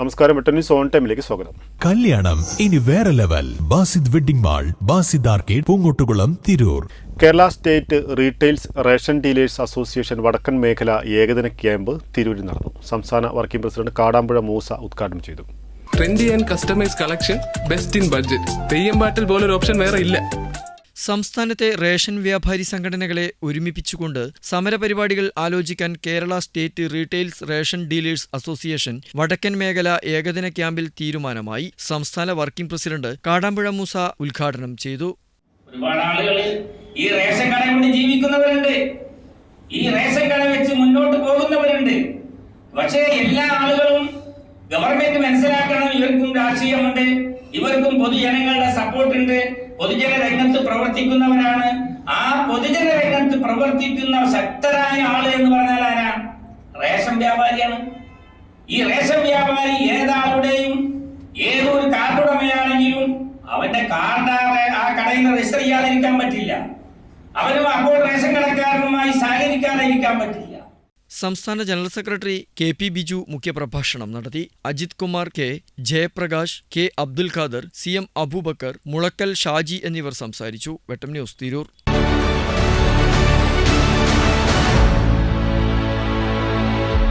നമസ്കാരം വെട്ടന്യൂസ് സോൺ ടൈമിലേക്ക് സ്വാഗതം. കല്യാണം ഇനി വേറെ level. Basid wedding mall Basid arcade Poongottukulam Tirur. Kerala state retails ration dealers association വടക്കൻ മേഖല ഏകദിന ക്യാമ്പ് തിരൂരിൽ നടന്നു. സംസ്ഥാന വർക്കിംഗ് പ്രസിഡന്റ് കാടാമ്പുഴ മൂസ ഉദ്ഘാടനം ചെയ്തു. Trendy and customise collection best in budget Theyyam പാട്ടിൽ പോലൊരു ഓപ്ഷൻ വേറെ ഇല്ല. സംസ്ഥാനത്തെ റേഷൻ വ്യാപാരി സംഘടനകളെ ഒരുമിപ്പിച്ചുകൊണ്ട് സമരപരിപാടികൾ ആലോചിക്കാൻ Kerala state retails ration dealers association വടക്കൻ മേഖല ഏകദിന ക്യാമ്പിൽ തീരുമാനമായി സംസ്ഥാന വർക്കിംഗ് പ്രസിഡന്റ് കാടാമ്പുഴ മൂസ ഉദ്ഘാടനം ചെയ്തു. ഒരുപാട് ആളുകൾ ഈ റേഷൻ കടയിൽ ജീവിക്കുന്നവരുണ്ട്. ഈ റേഷൻ കട വെച്ച് മുന്നോട്ട് പോകുന്നവരുണ്ട്. പക്ഷേ എല്ലാ ആളുകളും ഗവൺമെന്റ് മനസ്സിലാക്കണം ഇവർക്കും രാഷ്ട്രീയമുണ്ട് ഇവർക്കും പൊതുജനങ്ങളുടെ സപ്പോർട്ട് ഉണ്ട് പൊതുജന രംഗത്ത് പ്രവർത്തിക്കുന്നവരാണ്. ആ പൊതുജന രംഗത്ത് പ്രവർത്തിക്കുന്ന ശക്തരായ ആൾ എന്ന് പറഞ്ഞാൽ ആരാ? റേഷൻ വ്യാപാരിയാണ്. ഈ റേഷൻ വ്യാപാരി ഏതാളുടെയും ഏതൊരു കാർഡുടമയാണെങ്കിലും അവന്റെ കാർഡ് ആ- കടയിൽ രജിസ്റ്റർ ചെയ്യാതിരിക്കാൻ പറ്റില്ല. അവനും അപ്പോൾ റേഷൻ കടക്കാരനുമായി സഹകരിക്കാതിരിക്കാൻ പറ്റില്ല. സംസ്ഥാന general secretary K P Biju മുഖ്യപ്രഭാഷണം നടത്തി. Ajith Kumar K Jayaprakash K Abdul Khader C M Aboobacker Mulakkal Shaji എന്നിവർ സംസാരിച്ചു. വെട്ടം ന്യൂസ് തിരൂർ.